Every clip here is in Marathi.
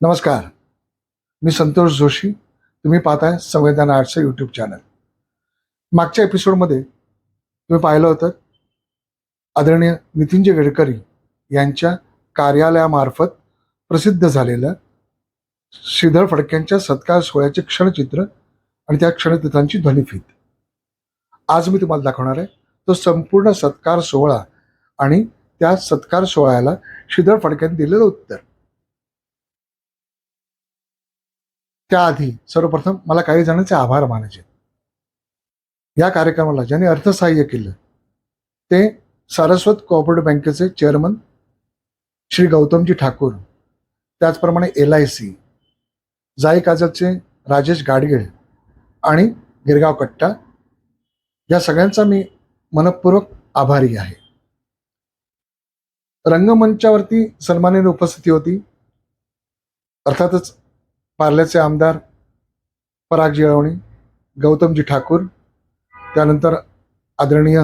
नमस्कार. मी संतोष जोशी. तुम्ही पाहताय संवेदना आर्टचं यूट्यूब चॅनल मागच्या एपिसोडमध्ये तुम्ही पाहिलं होतं आदरणीय नितीनजी गडकरी यांच्या कार्यालयामार्फत प्रसिद्ध झालेलं श्रीधर फडक्यांच्या सत्कार सोहळ्याचे क्षणचित्र आणि त्या क्षणचित्रांची ध्वनिफीत. आज मी तुम्हाला दाखवणार आहे तो संपूर्ण सत्कार सोहळा आणि त्या सत्कार सोहळ्याला श्रीधर फडक्यांनी दिलेलं उत्तर. त्याआधी सर्वप्रथम मला काही जणांचे आभार मानायचे. या कार्यक्रमाला ज्यांनी अर्थसहाय्य केलं ते सारस्वत कोऑपरेटिव्ह बँकेचे चेअरमन श्री गौतमजी ठाकूर त्याचप्रमाणे एल आय सी जाई राजेश गाडगीळ आणि गिरगाव कट्टा या सगळ्यांचा मी मनपूर्वक आभारी आहे. रंगमंचावरती सन्मानाने उपस्थिती होती. अर्थातच पार्ल्याचे आमदार परागजी अळवणी गौतमजी ठाकूर त्यानंतर आदरणीय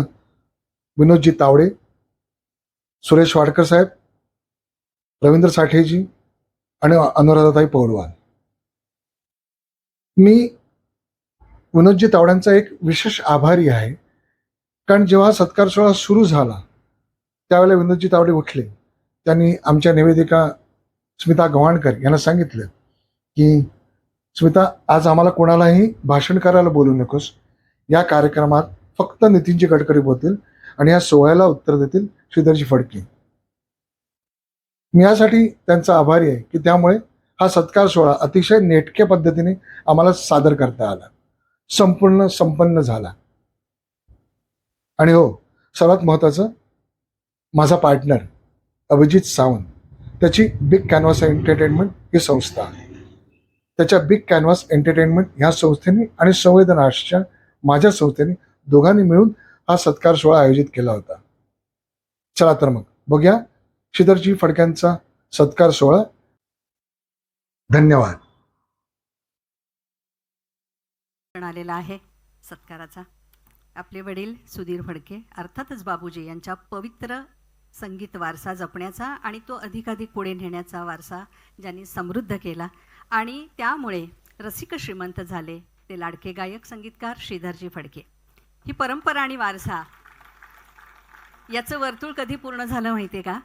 विनोदजी तावडे सुरेश वाडकर साहेब रवींद्र साठेजी आणि अनुराधाताई पौडवाल. मी विनोदजी तावड्यांचा एक विशेष आभारी आहे. कारण जेव्हा सत्कार सोहळा सुरू झाला त्यावेळेला विनोदजी तावडे उठले. त्यांनी आमच्या निवेदिका स्मिता गव्हाणकर यांना सांगितलं की स्मिता आज आम्हाला कोणालाही भाषण करायला बोलू नकोस. या कार्यक्रमात फक्त नितीनजी गडकरी बोलतील आणि या सोहळ्याला उत्तर देतील श्रीधरजी फडके. मी यासाठी त्यांचा आभारी आहे की त्यामुळे हा सत्कार सोहळा अतिशय नेटक्या पद्धतीने आम्हाला सादर करता आला. संपूर्ण संपन्न झाला. आणि हो सर्वात महत्वाचं माझा पार्टनर अभिजित सावंत त्याची बिग कॅनव्हास एंटरटेनमेंट ही संस्था आहे. त्याच्या बिग कॅनव्हास एंटरटेनमेंट ह्या संस्थेने आणि संवेदन आर्ट्सच्या माझ्या संस्थेने दोघांनी मिळून हा सत्कार सोहळा आयोजित केला होता. चला तर मग बघूया शिदरजी फडक्यांचा सत्कार सोहळा. धन्यवाद. आलेला आहे सत्काराचा. आपले वडील सुधीर फडके अर्थातच बाबूजी यांच्या पवित्र संगीत वारसा जपण्याचा आणि तो अधिकाधिक पुढे नेण्याचा वारसा ज्यांनी समृद्ध केला आणि त्यामुळे रसिक श्रीमंत झाले ते लाडके गायक संगीतकार श्रीधरजी फडके. ही परंपरा आणि वारसा याचं वर्तुळ कधी पूर्ण झालं माहिती आहे का?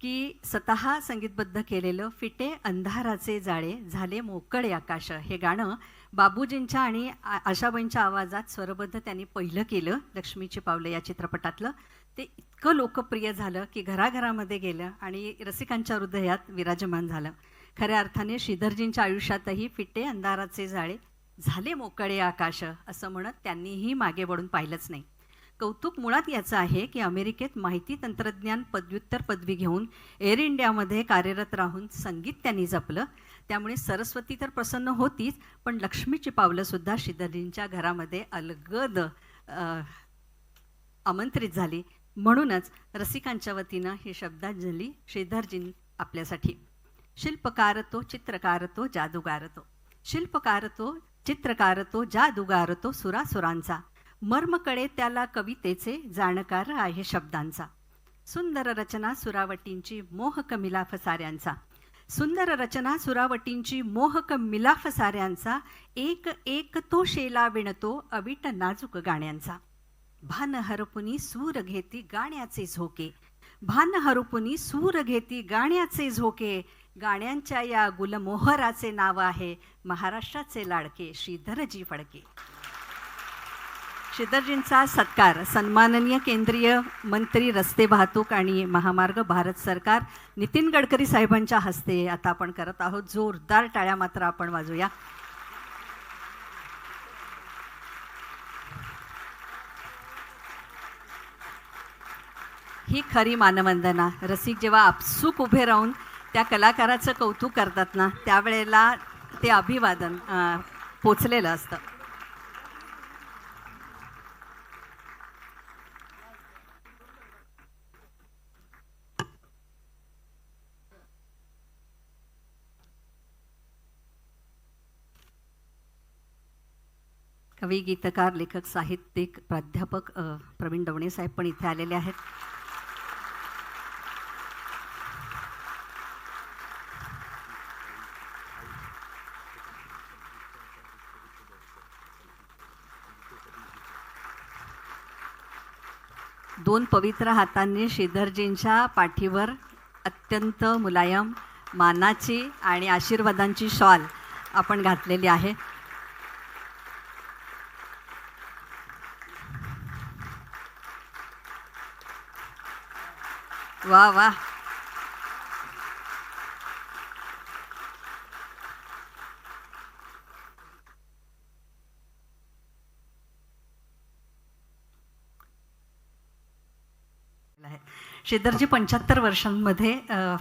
की स्वतः संगीतबद्ध केलेलं फिटे अंधाराचे जाळे झाले मोकळे आकाश. हे गाणं बाबूजींच्या आणि आशाबाईंच्या आवाजात स्वरबद्ध त्यांनी पहिलं केलं लक्ष्मीची पावलं या चित्रपटातलं. ते इतकं लोकप्रिय झालं की घराघरामध्ये गेलं आणि रसिकांच्या हृदयात विराजमान झालं. खऱ्या अर्थाने श्रीधरजींच्या आयुष्यातही फिटे अंधाराचे जाळे झाले मोकळे आकाश असं म्हणत त्यांनीही मागे वळून पाहिलंच नाही. कौतुक मुळात याचं आहे की अमेरिकेत माहिती तंत्रज्ञान पदव्युत्तर पदवी घेऊन एअर इंडियामध्ये कार्यरत राहून संगीत त्यांनी जपलं. त्यामुळे सरस्वती तर प्रसन्न होतीच पण लक्ष्मीची पावलंसुद्धा श्रीधरजींच्या घरामध्ये अलगद आमंत्रित झाली. म्हणूनच रसिकांच्या वतीनं ही शब्दांजली श्रीधरजीं आपल्यासाठी. शिल्पकार तो चित्रकार तो चित्रकारतो तो शिल्पकार तो चित्रकार तो तो सुरासुरांचा. मर्मकडे त्याला कवितेचे जाणकार आहे शब्दांचा. सुंदर रचना सुरावटींची मोहक मिलाफ साऱ्यांचा सुंदर रचना सुरावटींची मोहक मिलाफ साऱ्यांचा एक एक तो शेला विणतो अविट नाजूक गाण्यांचा. भान हरपुनी सूर घेती गाण्याचे झोके. भान हरपुनी सूर घेती गाण्याचे झोके. गाण्यांच्या या गुलमोहराचे नाव आहे महाराष्ट्राचे लाडके श्रीधरजी फडके. श्रीधरजींचा सत्कार सन्माननीय केंद्रीय मंत्री रस्ते वाहतूक आणि महामार्ग भारत सरकार नितीन गडकरी साहेबांच्या हस्ते आता आपण करत आहोत. जोरदार टाळ्या मात्र आपण वाजूया ही खरी मानवंदना. रसिक जेव्हा आपसूक उभे राहून त्या कलाकाराचं कौतुक करतात ना त्यावेळेला ते अभिवादन पोचलेलं असतं. कवी गीतकार लेखक साहित्यिक प्राध्यापक प्रवीण डवणे साहेब पण इथे आलेले आहेत. दोन पवित्र हातांनी श्रीधरजींच्या पाठीवर अत्यंत मुलायम मानाची आणि आशीर्वादांची शॉल आपण घातलेली आहे. वा वा. शेदरजी पंच्याहत्तर वर्षांमध्ये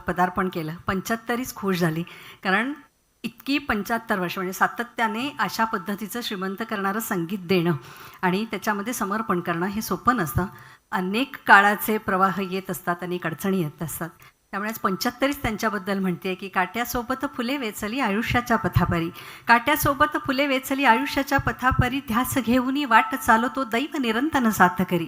पदार्पण केलं. पंच्याहत्तरीच खुश झाली. कारण इतकी पंच्याहत्तर वर्ष म्हणजे सातत्याने अशा पद्धतीचं श्रीमंत करणारं संगीत देणं आणि त्याच्यामध्ये समर्पण करणं हे सोपं नसतं. अनेक काळाचे प्रवाह येत असतात अनेक अडचणी येत असतात. त्यामुळेच पंच्याहत्तरीच त्यांच्याबद्दल म्हणते की काट्यासोबत फुले वेचली आयुष्याच्या पथापरी. काट्यासोबत फुले वेचली आयुष्याच्या पथापरी ध्यास घेऊनी वाट चालवतो दैव निरंतन साथ करी.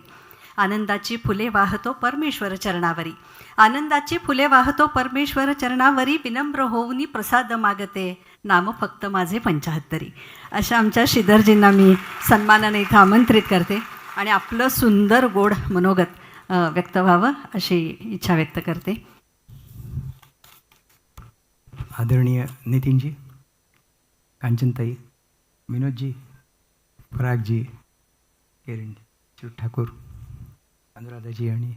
आनंदाची फुले वाहतो परमेश्वर चरणावरी. आनंदाची फुले वाहतो परमेश्वर चरणावरी विनम्र होऊनी प्रसाद मागते. नाम फक्त माझे पंचाहत्तरी. अशा आमच्या श्रीधरजींना मी सन्मानाने इथं आमंत्रित करते आणि आपलं सुंदर गोड मनोगत व्यक्त व्हावं अशी इच्छा व्यक्त करते. आदरणीय नितीनजी कांचनताई विनोदजी परागजी किरण शिव ठाकूर अनुराधाजी आणि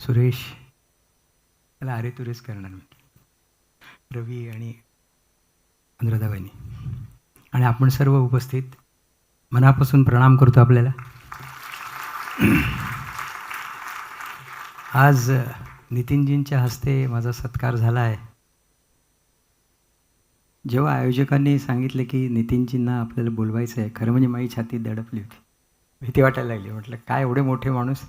सुरेश त्याला आरे तुरेच करणार मी. रवी आणि अनुराधाबाईंनी. आणि आपण सर्व उपस्थित मनापासून प्रणाम करतो आपल्याला. आज नितीनजींच्या हस्ते माझा सत्कार झाला आहे. जेव्हा आयोजकांनी सांगितलं की नितीनजींना आपल्याला बोलवायचं आहे खरं म्हणजे माझी छाती दडपली होती. भीती वाटायला लागली. म्हटलं काय एवढे मोठे माणूस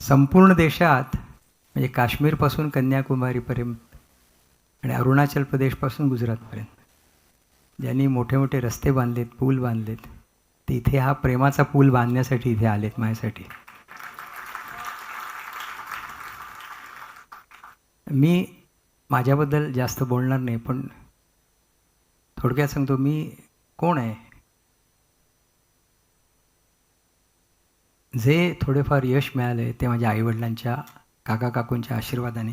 संपूर्ण देशात म्हणजे काश्मीरपासून कन्याकुमारीपर्यंत आणि अरुणाचल प्रदेशपासून गुजरातपर्यंत ज्यांनी मोठे मोठे रस्ते बांधलेत पूल बांधलेत ते इथे हा प्रेमाचा पूल बांधण्यासाठी इथे आलेत माझ्यासाठी. मी माझ्याबद्दल जास्त बोलणार नाही पण थोडक्यात सांगतो मी कोण आहे? जे थोडेफार यश मिळाले ते माझ्या आईवडिलांच्या काका काकूंच्या आशीर्वादाने.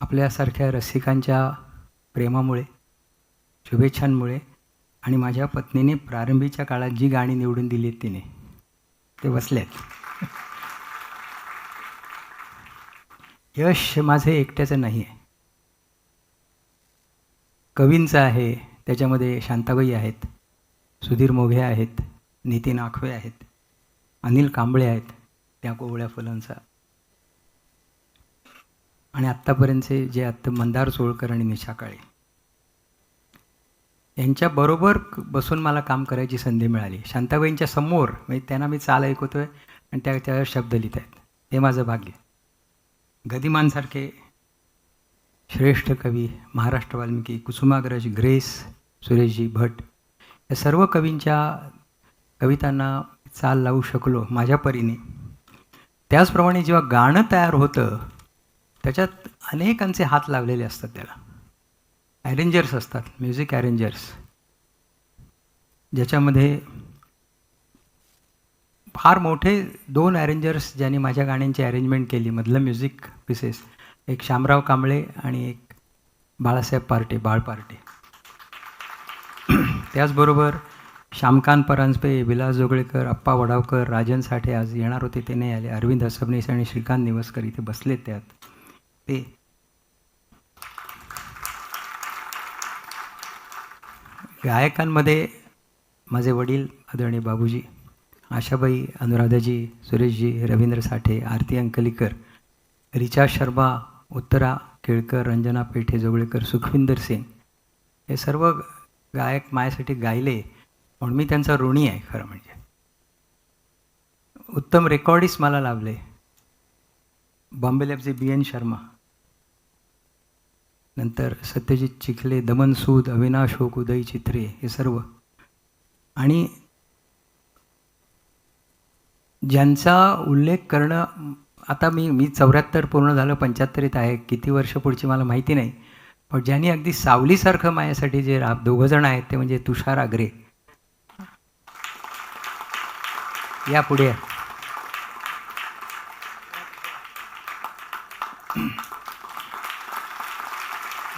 आपल्यासारख्या रसिकांच्या प्रेमामुळे शुभेच्छांमुळे आणि माझ्या पत्नीने प्रारंभीच्या काळात जी गाणी निवडून दिली आहेत तिने ते बसलेत यश माझे एकट्याचं नाही आहे. कवींचं आहे त्याच्यामध्ये शांताबाई आहेत सुधीर मोघे आहेत नितीन आखवे आहेत. अनिल कांबळे आहेत त्या कोवळ्या फुलांचा. आणि आत्तापर्यंतचे जे आत्ता मंदार सोळकर आणि निशा काळे. यांच्याबरोबर बसून मला काम करायची संधी मिळाली. शांताबाईंच्या समोर म्हणजे त्यांना मी चाल ऐकवतो आहे आणि त्या त्यावर शब्द लिहित आहेत. हे माझं भाग्य गदिमानसारखे श्रेष्ठ कवी महाराष्ट्र वाल्मिकी कुसुमाग्रज ग्रेस सुरेशजी भट या सर्व कवींच्या कवितांना चाल लावू शकलो माझ्या परीने. त्याचप्रमाणे जेव्हा गाणं तयार होतं त्याच्यात अनेकांचे हात लावलेले असतात त्याला. ॲरेंजर्स असतात म्युझिक ॲरेंजर्स ज्याच्यामध्ये फार मोठे दोन ॲरेंजर्स ज्यांनी माझ्या गाण्यांची अरेंजमेंट केली. मधलं म्युझिक पिसेस एक शामराव कांबळे आणि एक बाळासाहेब पार्टे बाळ पार्टे. त्याचबरोबर श्यामकांत परांजपे विलास जोगळेकर अप्पा वडावकर राजन साठे आज येणार होते. ते नाही आले. अरविंद हसबनीस आणि श्रीकांत निवसकर इथे बसले त्यात. ते गायकांमध्ये माझे वडील आदरणीय बाबूजी आशाबाई अनुराधाजी सुरेशजी रवींद्र साठे आरती अंकलीकर रिचा शर्मा उत्तरा केळकर रंजना पेठे जोगळेकर सुखविंदर सिंग हे सर्व गायक माझ्यासाठी गायले. म्हणून मी त्यांचा ऋणी आहे खरं म्हणजे. उत्तम रेकॉर्डिस्ट मला लाभले. बॉम्बे लॅबचे बी एन शर्मा. नंतर सत्यजित चिखले दमन सूद अविनाश होक उदय चित्रे हे सर्व. आणि ज्यांचा उल्लेख करणं आता मी मी चौऱ्याहत्तर पूर्ण झालं पंच्याहत्तरीत आहे किती वर्ष पुढची मला माहिती नाही. पण ज्यांनी अगदी सावलीसारखं माझ्यासाठी जे रा दोघंजण आहेत ते म्हणजे तुषार आग्रे. या पुढे.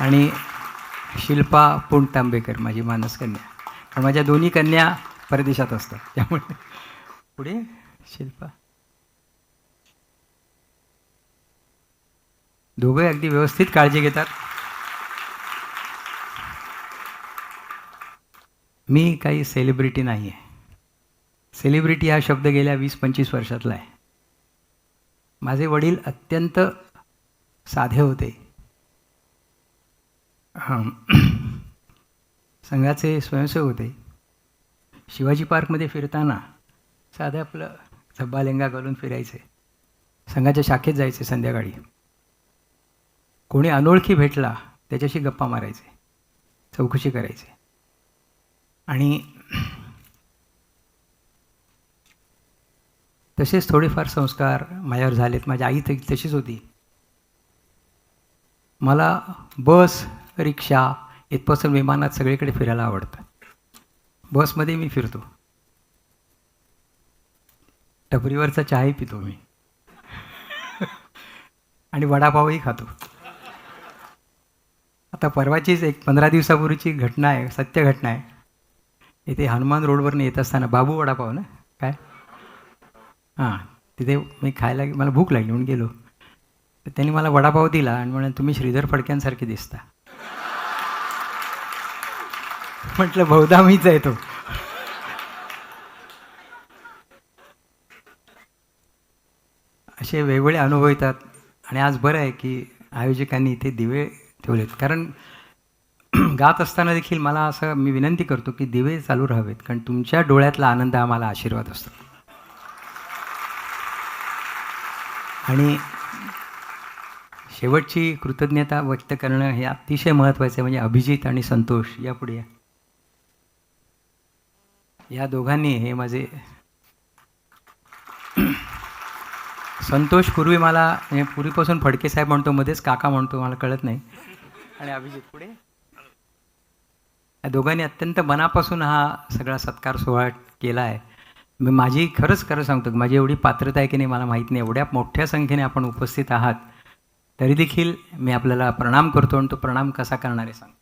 आणि शिल्पा पुणतांबेकर माझी मानस कन्या. कारण माझ्या दोन्ही कन्या परदेशात असतात त्यामुळे. पुढे. शिल्पा. दोघे अगदी व्यवस्थित काळजी घेतात. मी काही सेलिब्रिटी नाही आहे सेलिब्रिटी हा शब्द गेल्या वीस पंचवीस वर्षातला आहे. माझे वडील अत्यंत साधे होते. संघाचे स्वयंसेवक होते. शिवाजी पार्कमध्ये फिरताना साधं आपलं झब्बा लेंगा घालून फिरायचे. संघाच्या शाखेत जायचे संध्याकाळी. कोणी अनोळखी भेटला त्याच्याशी गप्पा मारायचे. चौकशी करायचे. आणि तसेच थोडेफार संस्कार माझ्यावर झालेत माझी आई तर तशीच होती. मला बस रिक्षा इथपासून विमानात सगळीकडे फिरायला आवडतं. बसमध्ये मी फिरतो. टपरीवरचा चहाही पितो मी. आणि वडापावही खातो. आता परवाचीच एक पंधरा दिवसापूर्वीची घटना आहे सत्य घटना आहे. इथे हनुमान रोडवरनं येत असताना बाबू वडापाव ना? काय? हां तिथे मी खायला मला भूक लागली म्हणून गेलो. तर त्यांनी मला वडापाव दिला आणि म्हणे तुम्ही श्रीधर फडक्यांसारखे दिसता. म्हटलं बहुधा मीच आहे तो. असे वेगवेगळे अनुभव येतात. आणि आज बरं आहे की आयोजकांनी इथे दिवे ठेवलेत. कारण गात असताना देखील मला असं मी विनंती करतो की दिवे चालू राहावेत. कारण तुमच्या डोळ्यातला आनंद आम्हाला आशीर्वाद असतो. आणि शेवटची कृतज्ञता व्यक्त करणं हे अतिशय महत्त्वाचं आहे म्हणजे अभिजित आणि संतोष यापुढे या. या दोघांनी हे माझे संतोष पूर्वी मला म्हणजे पूर्वीपासून फडके साहेब म्हणतो मध्येच काका म्हणतो मला कळत नाही. आणि अभिजित पुढे. या दोघांनी अत्यंत मनापासून हा सगळा सत्कार सोहळा केला आहे. मी माझी खरंच खरं सांगतो की माझी एवढी पात्रता आहे की नाही मला माहीत नाही. एवढ्या मोठ्या संख्येने आपण उपस्थित आहात तरी देखील मी आपल्याला प्रणाम करतो आणि तो प्रणाम कसा करणार आहे सांगतो.